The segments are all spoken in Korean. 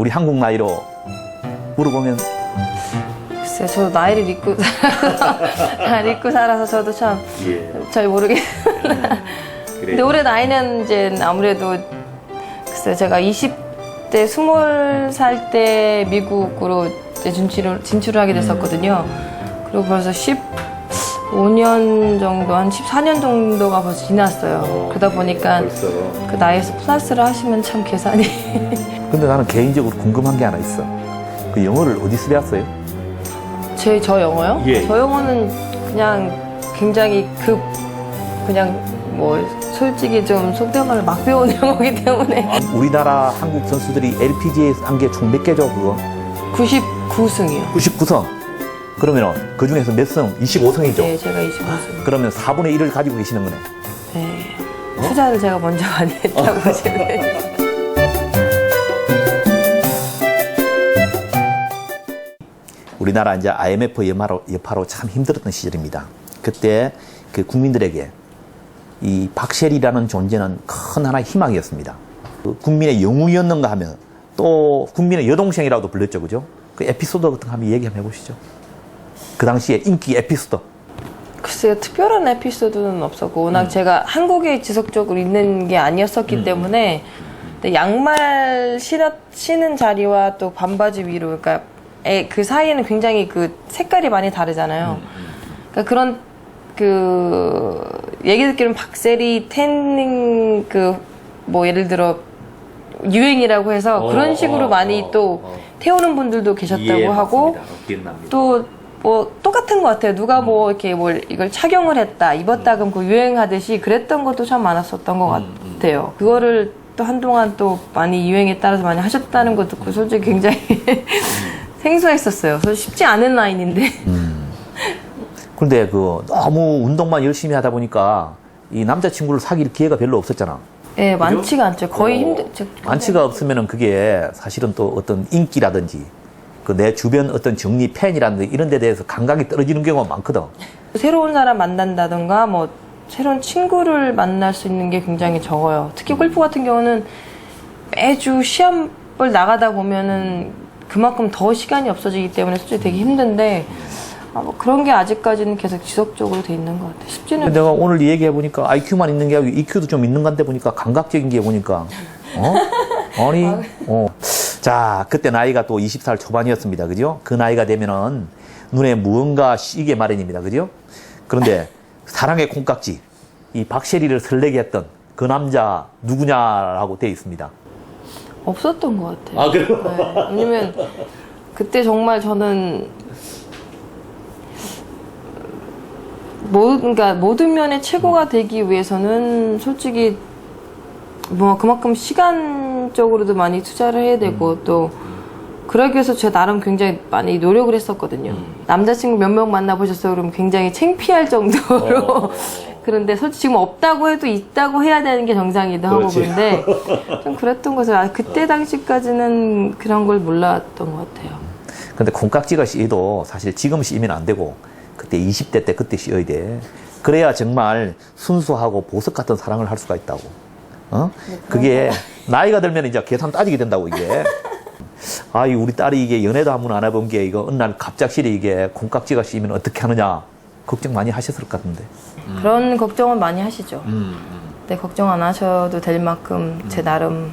우리 한국 나이로 물어보면 글쎄요, 저도 나이를 잊고 나이를 잊고 살아서 저도 참잘 예. 모르겠. 근데 올해 나이는 이제 아무래도 글쎄요, 제가 20대 20살 때 미국으로 이제 진출을, 진출을 하게 됐었거든요. 그리고 벌써 15년 정도, 한 14년 정도가 벌써 지났어요. 그러다 보니까 그 나이에서 플러스를 하시면 참 계산이. 근데 나는 개인적으로 궁금한 게 하나 있어. 그 영어를 어디서 배웠어요? 제 저 영어요? 예. 저 영어는 그냥 굉장히 급 그냥 뭐 솔직히 좀 속된 말로 막 배운 영어기 때문에 우리나라 한국 선수들이 LPGA 한 게 총 몇 개죠, 그거? 99승이요. 99성. 그러면 그 중에서 몇 승? 25성이죠? 네, 제가 25승. 그러면 4분의 1을 가지고 계시는 거네. 네. 투자를 제가 먼저 많이 했다고 보시면 우리나라 이제 IMF 여파로, 여파로 참 힘들었던 시절입니다. 그때 그 국민들에게 이 박셰리라는 존재는 큰 하나의 희망이었습니다. 그 국민의 영웅이었는가 하면 또 국민의 여동생이라도 불렸죠, 그죠? 그 에피소드 같은 거 한번 얘기 한번 해보시죠. 그 당시에 인기 에피소드. 글쎄요, 특별한 에피소드는 없었고, 워낙 음. 제가 한국에 지속적으로 있는 게 아니었었기 때문에, 근데 양말 신었, 신은 자리와 또 반바지 위로, 그러니까 에, 그 사이에는 굉장히 그 색깔이 많이 다르잖아요. 그러니까 그런, 그, 얘기 듣기로는 박세리 태닝, 그, 뭐 예를 들어, 유행이라고 해서 그런 식으로 많이 또 태우는 분들도 계셨다고 하고, 또 뭐 똑같은 것 같아요. 누가 뭐 이렇게 뭘 이걸 착용을 했다, 입었다 그럼 그 유행하듯이 그랬던 것도 참 많았었던 것 같아요. 그거를 또 한동안 또 많이 유행에 따라서 많이 하셨다는 거 듣고 솔직히 굉장히 생소했었어요. 그래서 쉽지 않은 라인인데. 그런데 그 너무 운동만 열심히 하다 보니까 이 남자친구를 사귈 기회가 별로 없었잖아. 예, 많지가 않죠. 거의 어, 힘들. 저- 많지가 없으면은 그게 사실은 또 어떤 인기라든지 그 내 주변 어떤 정리 팬이라든지 이런 데 대해서 감각이 떨어지는 경우가 많거든. 새로운 사람 만난다던가 뭐 새로운 친구를 만날 수 있는 게 굉장히 적어요. 특히 골프 같은 경우는 매주 시합을 나가다 보면은 그만큼 더 시간이 없어지기 때문에 솔직히 되게 힘든데 아, 뭐 그런 게 아직까지는 계속 지속적으로 돼 있는 것 같아요. 쉽지는 내가 오늘 얘기해 보니까 IQ만 있는 게 아니고 EQ도 좀 있는 건데 보니까 감각적인 게 보니까 어? 아니, 어. 자, 그때 나이가 또 20살 초반이었습니다. 그죠? 그 나이가 되면은 눈에 무언가 씌게 마련입니다. 그죠? 그런데 사랑의 콩깍지, 이 박셰리를 설레게 했던 그 남자 누구냐라고 돼 있습니다. 없었던 것 같아요. 아, 그래요? 네. 왜냐면 그때 정말 저는 모, 그러니까 모든 면의 최고가 되기 위해서는 솔직히 뭐 그만큼 시간적으로도 많이 투자를 해야 되고 또 그러기 위해서 제가 나름 굉장히 많이 노력을 했었거든요. 남자친구 몇 명 만나보셨어요? 그러면 굉장히 창피할 정도로. 그런데 솔직히 지금 없다고 해도 있다고 해야 되는 게 정상이기도 하고 그렇지. 그런데 좀 그랬던 것을 아, 그때 당시까지는 그런 걸 몰랐던 것 같아요. 근데 콩깍지가 씌도 사실 지금 씌면 안 되고 그때 20대 때 그때 씌어야 돼. 그래야 정말 순수하고 보석 같은 사랑을 할 수가 있다고. 어? 그게 나이가 들면 이제 계산 따지게 된다고 이게. 아이 우리 딸이 이게 연애도 한 번 안 해본 게 이거 어느 날 갑작스레 이게 콩깍지가 씌면 어떻게 하느냐 걱정 많이 하셨을 것 같은데. 그런 걱정은 많이 하시죠. 근데 걱정 안 하셔도 될 만큼 제 나름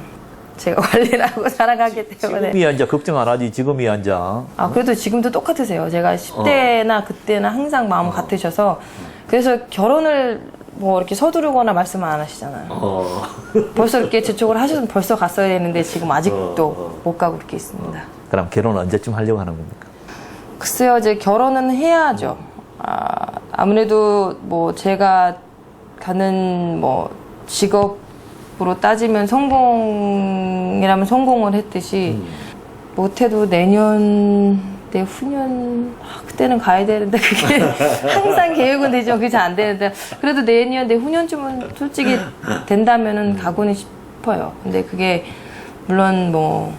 제가 관리를 하고 살아가기 때문에. 지금이야 이제 걱정 안 하지 지금이야 이제. 아, 그래도 지금도 똑같으세요. 제가 10대나 그때나 항상 마음 같으셔서. 그래서 결혼을 뭐 이렇게 서두르거나 말씀을 안 하시잖아요. 벌써 이렇게 재촉을 하셨으면 벌써 갔어야 되는데 지금 아직도 못 가고 이렇게 있습니다. 그럼 결혼 언제쯤 하려고 하는 겁니까? 글쎄요, 이제 결혼은 해야죠. 아, 아무래도 뭐 제가 가는 뭐 직업으로 따지면 성공이라면 성공을 했듯이 못해도 내년, 내 후년, 아, 그때는 가야 되는데 그게 항상 계획은 되지만 그게 잘 안 되는데 그래도 내년, 내 후년쯤은 솔직히 된다면은 가고는 싶어요. 근데 그게 물론 뭐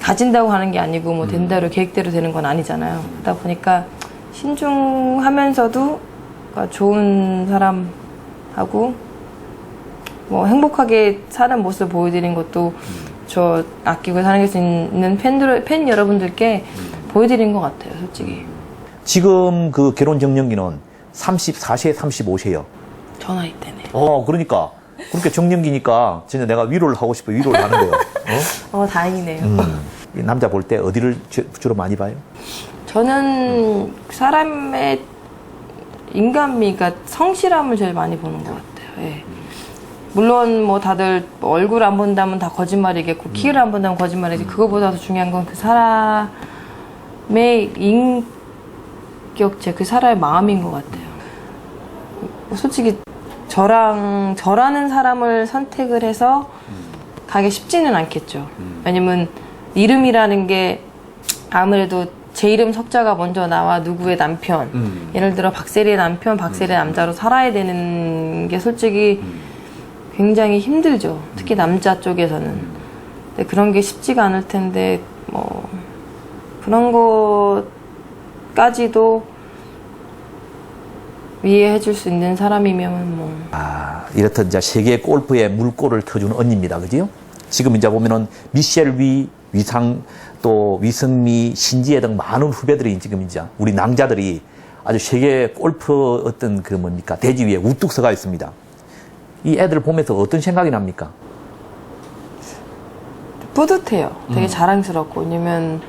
가진다고 하는 게 아니고 뭐 된대로 계획대로 되는 건 아니잖아요. 그러다 보니까 신중하면서도 그러니까 좋은 사람하고 뭐 행복하게 사는 모습을 보여드리는 것도 저 아끼고 사랑할 수 있는 팬들 팬 여러분들께 보여드린 것 같아요, 솔직히. 지금 그 결혼 정년기는 34세, 35세요. 저 나이 때네. 어, 그러니까. 그렇게 정년기니까 진짜 내가 위로를 하고 싶어 위로를 하는데요. 어? 어, 다행이네요. 음. 이 남자 볼 때 어디를 주- 주로 많이 봐요? 저는 사람의 인간미가 성실함을 제일 많이 보는 것 같아요. 예. 물론 뭐 다들 뭐 얼굴 안 본다면 다 거짓말이겠고 키를 안 본다면 거짓말이지 그거보다 더 중요한 건 그 사람의 인 격체 그 사람의 마음인 것 같아요. 솔직히 저랑 저라는 사람을 선택을 해서 가기 쉽지는 않겠죠. 왜냐면 이름이라는 게 아무래도 제 이름 석자가 먼저 나와 누구의 남편. 예를 들어 박세리의 남편 박세리의 남자로 살아야 되는 게 솔직히 굉장히 힘들죠. 특히 남자 쪽에서는. 근데 그런 게 쉽지가 않을 텐데 뭐 그런 것 까지도 이해해 줄 수 있는 사람이면 뭐 아, 이렇듯 이제 세계 골프의 물꼬를 터주는 언니입니다. 그지요? 지금 이제 보면은 미셸 위, 위상, 또 위성미, 신지혜 등 많은 후배들이 지금 이제 우리 낭자들이 아주 세계 골프 어떤 그 뭡니까 대지 위에 우뚝 서가 있습니다. 이 애들 보면서 어떤 생각이 납니까? 뿌듯해요. 되게 자랑스럽고 왜냐면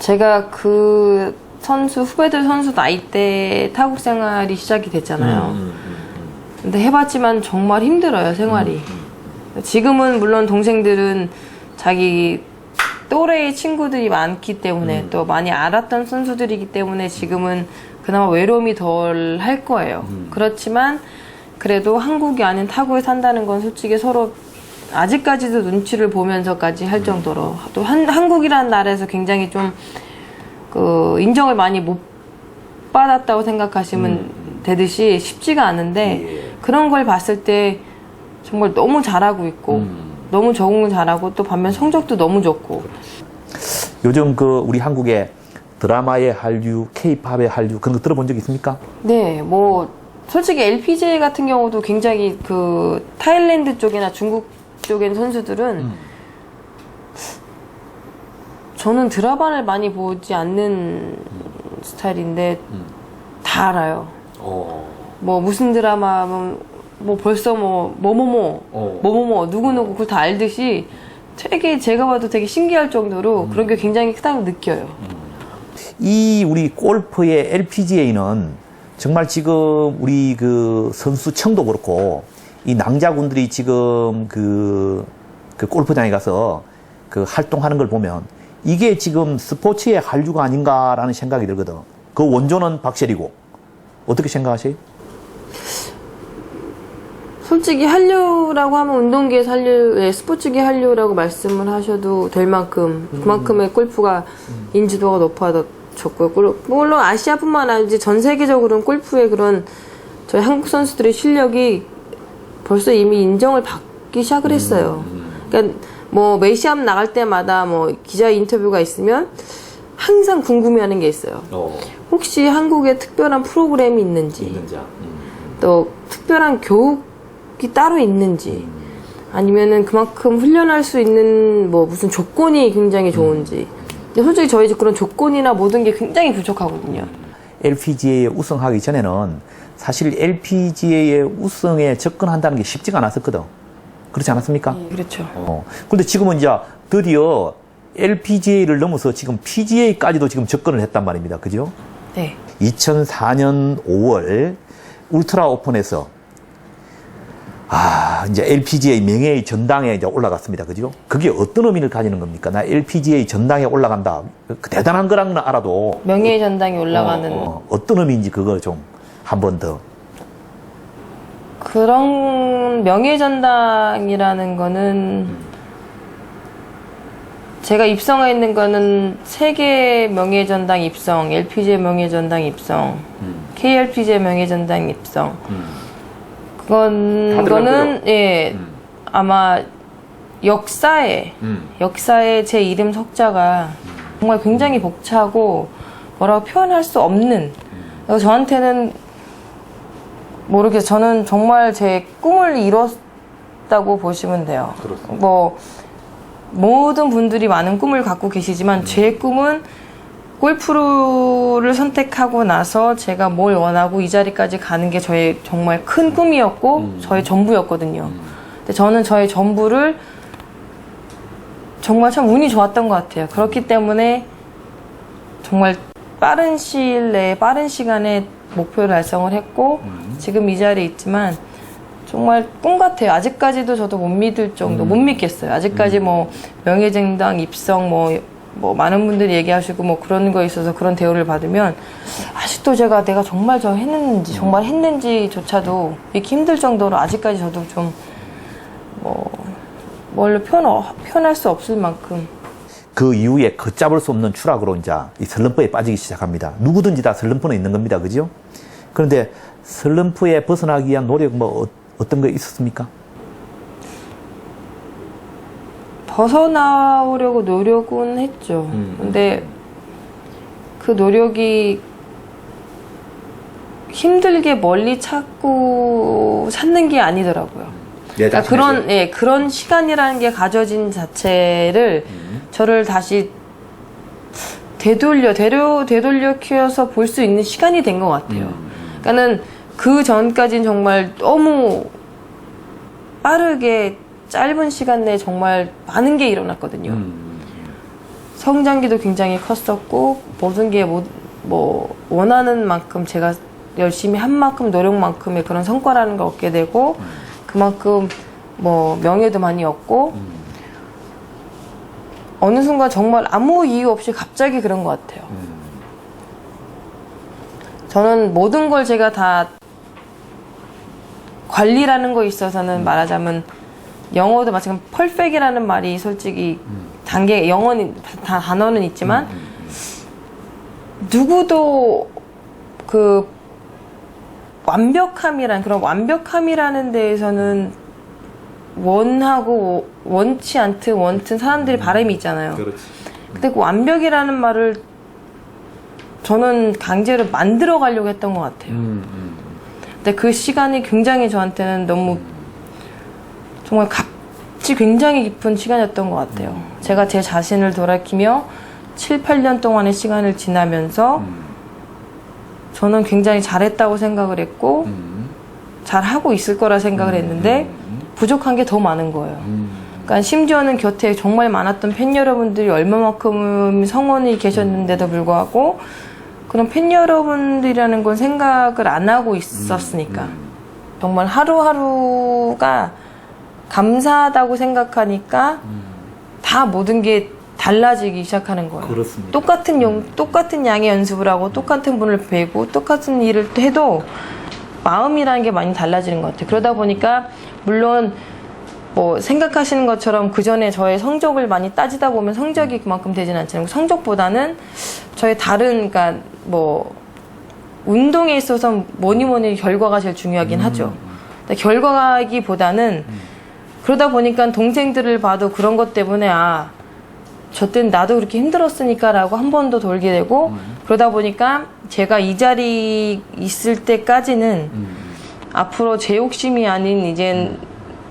제가 그 선수 후배들 선수 나이 때 타국 생활이 시작이 됐잖아요. 근데 해봤지만 정말 힘들어요 생활이. 지금은 물론 동생들은 자기 또래의 친구들이 많기 때문에 또 많이 알았던 선수들이기 때문에 지금은 그나마 외로움이 덜 할 거예요. 그렇지만 그래도 한국이 아닌 타국에 산다는 건 솔직히 서로 아직까지도 눈치를 보면서까지 할 정도로 또 한, 한국이라는 나라에서 굉장히 좀 그 인정을 많이 못 받았다고 생각하시면 되듯이 쉽지가 않은데 그런 걸 봤을 때 정말 너무 잘하고 있고 너무 적응을 잘하고 또 반면 성적도 너무 좋고. 요즘 그 우리 한국의 드라마의 한류, 케이팝의 한류 그런 거 들어본 적 있습니까? 네, 뭐 솔직히 LPGA 같은 경우도 굉장히 그 타일랜드 쪽이나 중국 쪽엔 선수들은 저는 드라마를 많이 보지 않는 스타일인데 다 알아요. 뭐 무슨 드라마 뭐, 뭐 벌써 뭐 뭐뭐뭐 어. 뭐뭐뭐 누구누구 그걸 다 알듯이 되게 제가 봐도 되게 신기할 정도로 그런 게 굉장히 크다고 느껴요. 이 우리 골프의 LPGA는 정말 지금 우리 그 선수청도 그렇고 이 낭자군들이 지금 그, 그 골프장에 가서 그 활동하는 걸 보면 이게 지금 스포츠의 한류가 아닌가라는 생각이 들거든. 그 원조는 박셀이고 어떻게 생각하세요? 솔직히 한류라고 하면 운동계의 한류, 예, 스포츠계 한류라고 말씀을 하셔도 될 만큼 그만큼의 골프가 인지도가 높아졌고요. 꿀- 물론 아시아뿐만 아니지 전 세계적으로는 골프의 그런 저희 한국 선수들의 실력이 벌써 이미 인정을 받기 시작을 했어요. 그러니까 뭐 메시암 나갈 때마다 뭐 기자 인터뷰가 있으면 항상 궁금해하는 게 있어요. 혹시 한국에 특별한 프로그램이 있는지. 또 특별한 교육이 따로 있는지 아니면은 그만큼 훈련할 수 있는 뭐 무슨 조건이 굉장히 좋은지. 근데 솔직히 저희 집 그런 조건이나 모든 게 굉장히 부족하거든요. LPGA에 우승하기 전에는 사실 LPGA의 우승에 접근한다는 게 쉽지가 않았었거든. 그렇지 않았습니까? 그렇죠 어. 근데 지금은 이제 드디어 LPGA를 넘어서 지금 PGA까지도 지금 접근을 했단 말입니다. 그죠? 네 2004년 5월 울트라 오픈에서 아, 이제 LPGA 명예의 전당에 이제 올라갔습니다. 그죠? 그게 어떤 의미를 가지는 겁니까? 나 LPGA 전당에 올라간다. 그 대단한 거랑은 알아도 명예의 전당에 올라가는 어, 떤 의미인지 그거 좀 한 번 더. 그런 명예의 전당이라는 거는 제가 입성해 있는 거는 세계 명예의 전당 입성, LPGA 명예의 전당 입성, KLPGA 명예의 전당 입성. 그건 다 들어간 거는 예 아마 역사에 역사에 제 이름 석자가 정말 굉장히 벅차고 뭐라고 표현할 수 없는. 저한테는 모르겠어요. 저는 정말 제 꿈을 이뤘다고 보시면 돼요. 뭐 모든 분들이 많은 꿈을 갖고 계시지만 제 꿈은 골프를 선택하고 나서 제가 뭘 원하고 이 자리까지 가는 게 저의 정말 큰 꿈이었고 저의 전부였거든요. 근데 저는 저의 전부를 정말 참 운이 좋았던 것 같아요. 그렇기 때문에 정말 빠른 시일 내에 빠른 시간에 목표를 달성을 했고 지금 이 자리에 있지만 정말 꿈 같아요. 아직까지도 저도 못 믿을 정도, 못 믿겠어요. 아직까지 뭐 명예정당 입성 뭐, 뭐 많은 분들이 얘기하시고 뭐 그런 거에 있어서 그런 대우를 받으면 아직도 제가 내가 정말 저 했는지 정말 했는지조차도 믿기 힘들 정도로 아직까지 저도 좀뭐 뭘로 표현, 표현할 수 없을 만큼 그 이후에 걷잡을 수 없는 추락으로 이제 이 슬럼프에 빠지기 시작합니다. 누구든지 다 슬럼프는 있는 겁니다. 그죠? 그런데 슬럼프에 벗어나기 위한 노력 뭐 어- 어떤 거 있었습니까? 벗어나오려고 노력은 했죠. 음. 근데 그 노력이 힘들게 멀리 찾고 찾는 게 아니더라고요. 네, 그러니까 그런 예 그런 시간이라는 게 가져진 자체를 음. 저를 다시 되돌려 되려 되돌려 키워서 볼 수 있는 시간이 된 것 같아요. 음. 그러니까는 그 전까진 정말 너무 빠르게 짧은 시간 내에 정말 많은 게 일어났거든요. 음. 성장기도 굉장히 컸었고 모든 게뭐 원하는 만큼 제가 열심히 한 만큼 노력만큼의 그런 성과라는 걸 얻게 되고 그만큼 뭐 명예도 많이 얻고 어느 순간 정말 아무 이유 없이 갑자기 그런 것 같아요. 저는 모든 걸 제가 다 관리라는 거 있어서는 말하자면 영어도 마찬가지 펄펙이라는 말이 솔직히 단계 영어는 다 단어는 있지만 누구도 그 완벽함이란 그런 완벽함이라는 데에서는 원하고 원치 않든 원튼 사람들이 바람이 있잖아요. 그렇지. 근데 그 완벽이라는 말을 저는 강제로 만들어 가려고 했던 것 같아요. 음, 근데 그 시간이 굉장히 저한테는 너무 정말 값이 굉장히 깊은 시간이었던 것 같아요. 제가 제 자신을 돌아키며 7, 8년 동안의 시간을 지나면서 저는 굉장히 잘했다고 생각을 했고 음. 잘하고 있을 거라 생각을 했는데 부족한 게 더 많은 거예요. 음. 그러니까 심지어는 곁에 정말 많았던 팬 여러분들이 얼마만큼 성원이 계셨는데도 불구하고 그런 팬 여러분들이라는 건 생각을 안 하고 있었으니까 정말 하루하루가 감사하다고 생각하니까 다 모든 게 달라지기 시작하는 거예요. 그렇습니다. 똑같은 용, 똑같은 양의 연습을 하고 똑같은 분을 뵈고 똑같은 일을 해도 마음이라는 게 많이 달라지는 것 같아요. 그러다 보니까 물론 뭐 생각하시는 것처럼 그 전에 저의 성적을 많이 따지다 보면 성적이 그만큼 되진 않지만 성적보다는 저의 다른 그러니까 뭐 운동에 있어서 뭐니 뭐니 결과가 제일 중요하긴 하죠. 근데 결과기보다는 그러다 보니까 동생들을 봐도 그런 것 때문에 아, 저땐 나도 그렇게 힘들었으니까라고 한 번 더 돌게 되고 그러다 보니까 제가 이 자리 있을 때까지는 앞으로 제 욕심이 아닌 이젠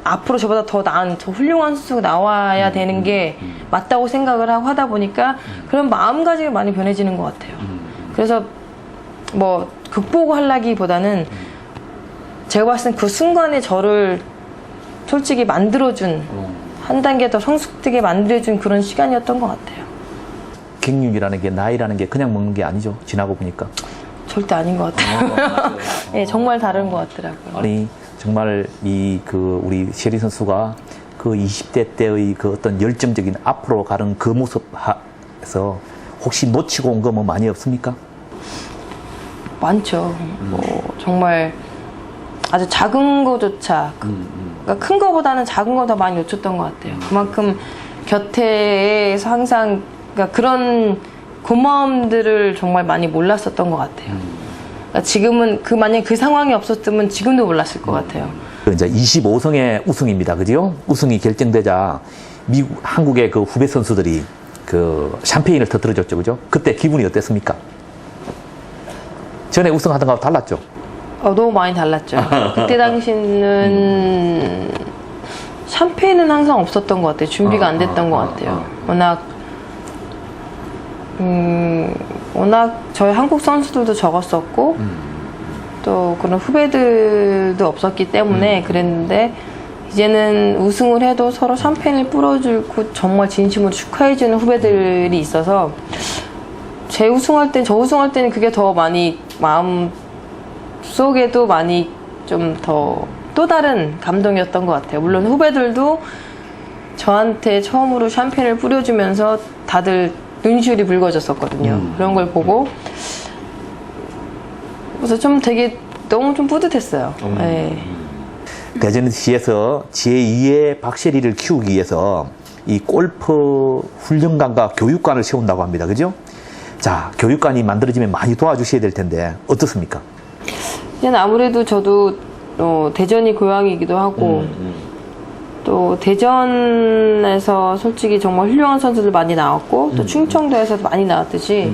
앞으로 저보다 더 나은 더 훌륭한 선수가 나와야 되는 게 맞다고 생각을 하고 하다 보니까 그런 마음가짐이 많이 변해지는 것 같아요. 그래서 뭐 극복하려기보다는 제가 봤을 땐 그 순간에 저를 솔직히 만들어준 한 단계 더 성숙되게 만들어준 그런 시간이었던 것 같아요. 갱년기라는 게 나이라는 게 그냥 먹는 게 아니죠. 지나고 보니까. 절대 아닌 것 같아요. 네, 정말 다른 것 같더라고요. 아니 정말 이 그 우리 셰리 선수가 그 20대 때의 그 어떤 열정적인 앞으로 가는 그 모습에서 혹시 놓치고 온 거 뭐 많이 없습니까? 많죠. 뭐 정말 아주 작은 거조차 그러니까 큰 거보다는 작은 거 더 많이 놓쳤던 것 같아요. 그만큼 곁에서 항상 그러니까 그런 고마움들을 정말 많이 몰랐었던 것 같아요. 그러니까 지금은 그 만약 그 상황이 없었으면 지금도 몰랐을 것 같아요. 그 이제 25성의 우승입니다. 그죠? 우승이 결정되자 미국, 한국의 그 후배 선수들이 그 샴페인을 터뜨려줬죠. 그죠? 그때 기분이 어땠습니까? 전에 우승하던 거하고 달랐죠? 어, 너무 많이 달랐죠. 그때 당시는 샴페인은 항상 없었던 것 같아요. 준비가 어, 안 됐던 어, 것 어, 같아요. 어. 워낙 음 워낙 저희 한국 선수들도 적었었고 음. 또 그런 후배들도 없었기 때문에 음. 그랬는데 이제는 우승을 해도 서로 샴페인을 뿌려주고 정말 진심으로 축하해주는 후배들이 있어서 제 우승할 때, 저 우승할 때는 그게 더 많이 마음 속에도 많이 좀 더 또 다른 감동이었던 것 같아요. 물론 후배들도 저한테 처음으로 샴페인을 뿌려주면서 다들 눈시울이 붉어졌었거든요. 음. 그런 걸 보고 그래서 좀 되게 너무 좀 뿌듯했어요. 음. 네. 대전시에서 제2의 박세리를 키우기 위해서 이 골프 훈련관과 교육관을 세운다고 합니다. 그죠? 자, 교육관이 만들어지면 많이 도와주셔야 될 텐데 어떻습니까? 이제는 아무래도 저도 어, 대전이 고향이기도 하고 음, 또 대전에서 솔직히 정말 훌륭한 선수들 많이 나왔고 또 충청도에서도 많이 나왔듯이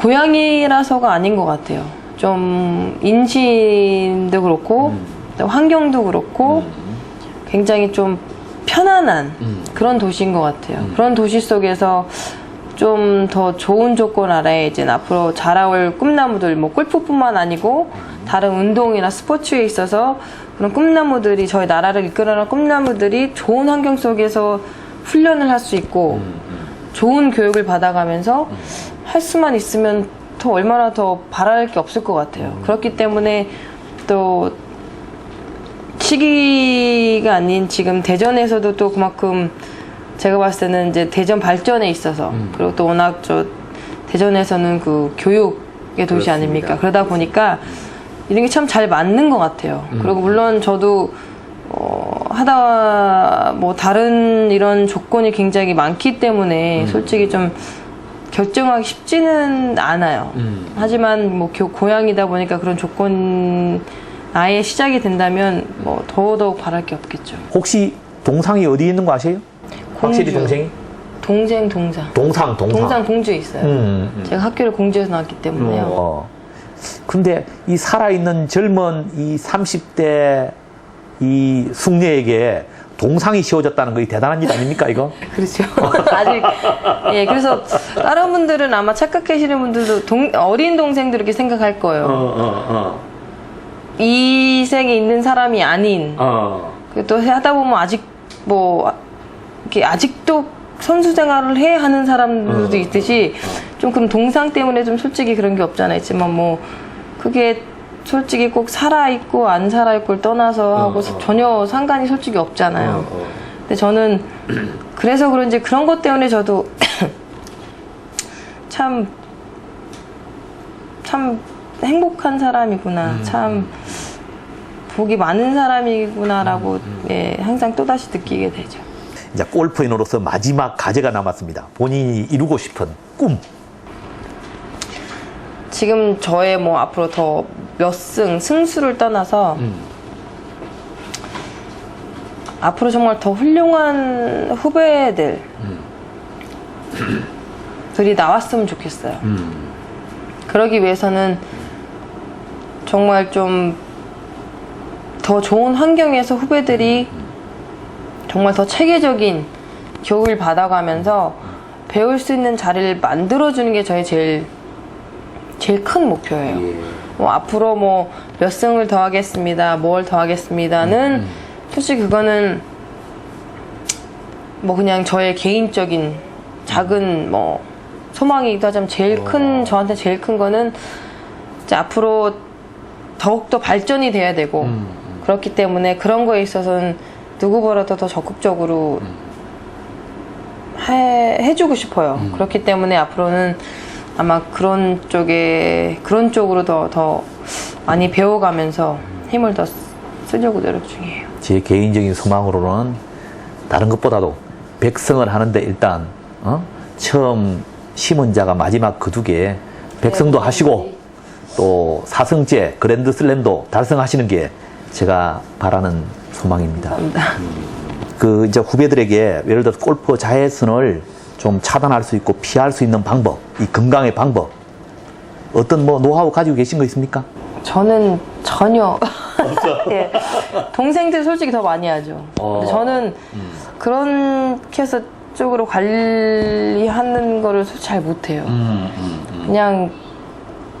고향이라서가 아닌 것 같아요. 좀 인심도 그렇고 또 환경도 그렇고 굉장히 좀 편안한 그런 도시인 것 같아요. 그런 도시 속에서 좀 더 좋은 조건 아래 이제 앞으로 자라올 꿈나무들 뭐 골프뿐만 아니고 다른 운동이나 스포츠에 있어서 그런 꿈나무들이 저희 나라를 이끌어갈 꿈나무들이 좋은 환경 속에서 훈련을 할 수 있고 좋은 교육을 받아가면서 할 수만 있으면 더 얼마나 더 바랄 게 없을 것 같아요. 그렇기 때문에 또 시기가 아닌 지금 대전에서도 또 그만큼 제가 봤을 때는 이제 대전 발전에 있어서 그리고 또 워낙 저 대전에서는 그 교육의 도시 아닙니까? 그러다 보니까 이런 게 참 잘 맞는 것 같아요. 그리고 물론 저도 어, 하다 뭐 다른 이런 조건이 굉장히 많기 때문에 솔직히 좀 결정하기 쉽지는 않아요. 하지만 뭐 교- 고향이다 보니까 그런 조건 아예 시작이 된다면 뭐 더더욱 바랄 게 없겠죠. 혹시 동상이 어디 있는 거 아세요? 공주. 동생이? 동생 동상. 동상, 동상. 동상 공주에 있어요. 음, 음. 제가 학교를 공주에서 나왔기 때문에요. 어. 근데 이 살아있는 젊은 이 30대 이 숙녀에게 동상이 씌워졌다는 거이 대단한 일 아닙니까, 이거? 그렇죠. 아직 예 그래서 다른 분들은 아마 착각하시는 분들도 동, 어린 동생들 이렇게 생각할 거예요. 어, 이 생에 있는 사람이 아닌 어. 그리고 또 하다 보면 아직 뭐 이렇게 아직도 선수 생활을 해 하는 사람들도 어, 있듯이 좀 그런 동상 때문에 좀 솔직히 그런 게 없잖아 있지만 뭐 그게 솔직히 꼭 살아 있고 안 살아 있고를 떠나서 하고 어. 전혀 상관이 솔직히 없잖아요. 근데 저는 그래서 그런지 그런 것 때문에 저도 참, 참 행복한 사람이구나. 참 복이 많은 사람이구나라고 예, 항상 또다시 느끼게 되죠. 이제 골프인으로서 마지막 과제가 남았습니다. 본인이 이루고 싶은 꿈. 지금 저의 뭐 앞으로 더 몇 승, 승수를 떠나서 앞으로 정말 더 훌륭한 후배들 들이 나왔으면 좋겠어요. 그러기 위해서는 정말 좀 더 좋은 환경에서 후배들이 정말 더 체계적인 교육을 받아가면서 배울 수 있는 자리를 만들어주는 게 저의 제일 제일 큰 목표예요. 뭐 앞으로 뭐 몇 승을 더 하겠습니다. 뭘 더 하겠습니다는 솔직히 그거는 뭐 그냥 저의 개인적인 작은 뭐 소망이기도 하지만 제일 큰 저한테 제일 큰 거는 이제 앞으로 더욱더 발전이 돼야 되고 그렇기 때문에 그런 거에 있어서는 누구보다도 더 적극적으로 해, 해주고 싶어요. 그렇기 때문에 앞으로는 아마 그런 쪽에 그런 쪽으로 더, 더 많이 배워가면서 힘을 더 쓰려고 노력 중이에요. 제 개인적인 소망으로는 다른 것보다도 백성을 하는데 일단 어? 처음 심은 자가 마지막 그두개 백성도 하시고 또 사성제 그랜드 슬램도 달성하시는 게 제가 바라는 소망입니다. 감사합니다. 그 이제 후배들에게 예를 들어서 골프 자해선을 좀 차단할 수 있고 피할 수 있는 방법, 이 건강의 방법 어떤 뭐 노하우 가지고 계신 거 있습니까? 저는 전혀 예. 동생들 솔직히 더 많이 하죠. 어. 근데 저는 그렇게 해서 쪽으로 관리하는 거를 솔직히 잘 못해요. 그냥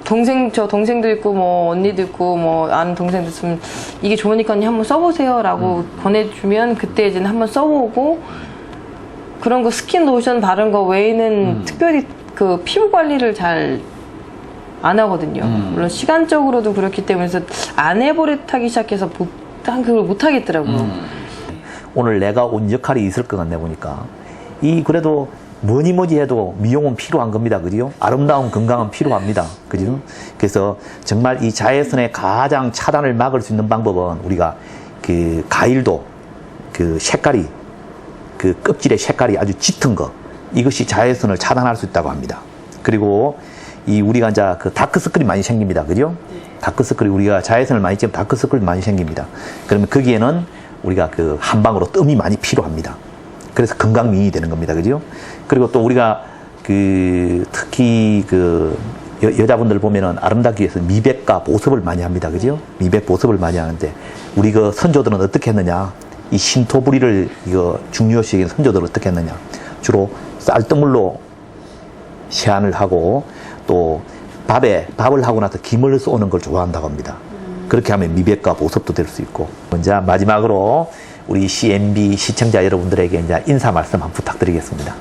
동생 저 동생도 있고 뭐 언니도 있고 뭐 아는 동생도 있으면 이게 좋으니까 언니 한번 써보세요라고 보내주면 그때 이제 한번 써보고 그런 거 스킨 로션 바른 거 외에는 특별히 그 피부 관리를 잘 안 하거든요. 물론 시간적으로도 그렇기 때문에 안 해버릇하기 시작해서 못, 한 그걸 못 하겠더라고요. 오늘 내가 온 역할이 있을 것 같네 보니까. 이 그래도 뭐니 뭐니 해도 미용은 필요한 겁니다. 그죠 아름다운 건강은 필요합니다. 그죠 그래서 정말 이 자외선의 가장 차단을 막을 수 있는 방법은 우리가 그 가일도 그 색깔이 그 껍질의 색깔이 아주 짙은 거 이것이 자외선을 차단할 수 있다고 합니다. 그리고 이 우리가 이제 그 다크서클이 많이 생깁니다. 그죠 다크서클이 우리가 자외선을 많이 쬐면 다크서클이 많이 생깁니다. 그러면 거기에는 우리가 그 한방으로 뜸이 많이 필요합니다 그래서 건강 미인이 되는 겁니다. 그죠? 그리고 또 우리가 그 특히 그 여, 여자분들 보면은 아름답기 위해서 미백과 보습을 많이 합니다. 그죠? 미백 보습을 많이 하는데 우리 그 선조들은 어떻게 했느냐? 이 신토부리를 이거 중요시하게 선조들은 어떻게 했느냐? 주로 쌀뜨물로 세안을 하고 또 밥에 밥을 하고 나서 김을 쏘는 걸 좋아한다고 합니다. 그렇게 하면 미백과 보습도 될 수 있고. 먼저 마지막으로 우리 CMB 시청자 여러분들에게 이제 인사 말씀 한번 부탁드리겠습니다.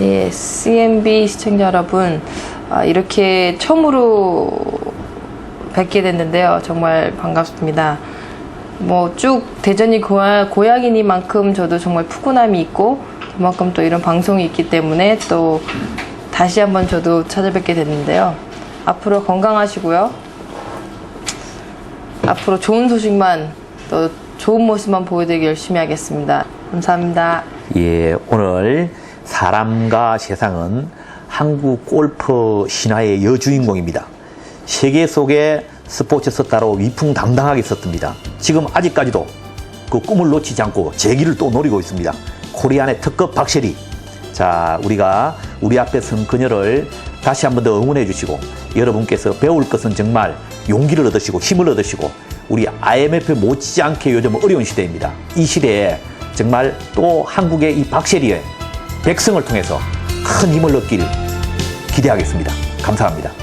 예, CMB 시청자 여러분, 아, 이렇게 처음으로 뵙게 됐는데요. 정말 반갑습니다. 뭐 쭉 대전이 고향이니만큼 저도 정말 푸근함이 있고 그만큼 또 이런 방송이 있기 때문에 또 다시 한번 저도 찾아뵙게 됐는데요. 앞으로 건강하시고요. 앞으로 좋은 소식만 또 좋은 모습만 보여드리기 열심히 하겠습니다. 감사합니다. 예, 오늘 사람과 세상은 한국 골프 신화의 여주인공입니다. 세계 속에 스포츠 스타로 위풍당당하게 섰습니다. 지금 아직까지도 그 꿈을 놓치지 않고 재기를 또 노리고 있습니다. 코리안의 특급 박세리. 자, 우리가 우리 앞에 선 그녀를 다시 한 번 더 응원해 주시고 여러분께서 배울 것은 정말 용기를 얻으시고 힘을 얻으시고 우리 IMF 못지않게 요즘 어려운 시대입니다. 이 시대에 정말 또 한국의 이 박세리의 백성을 통해서 큰 힘을 얻기를 기대하겠습니다. 감사합니다.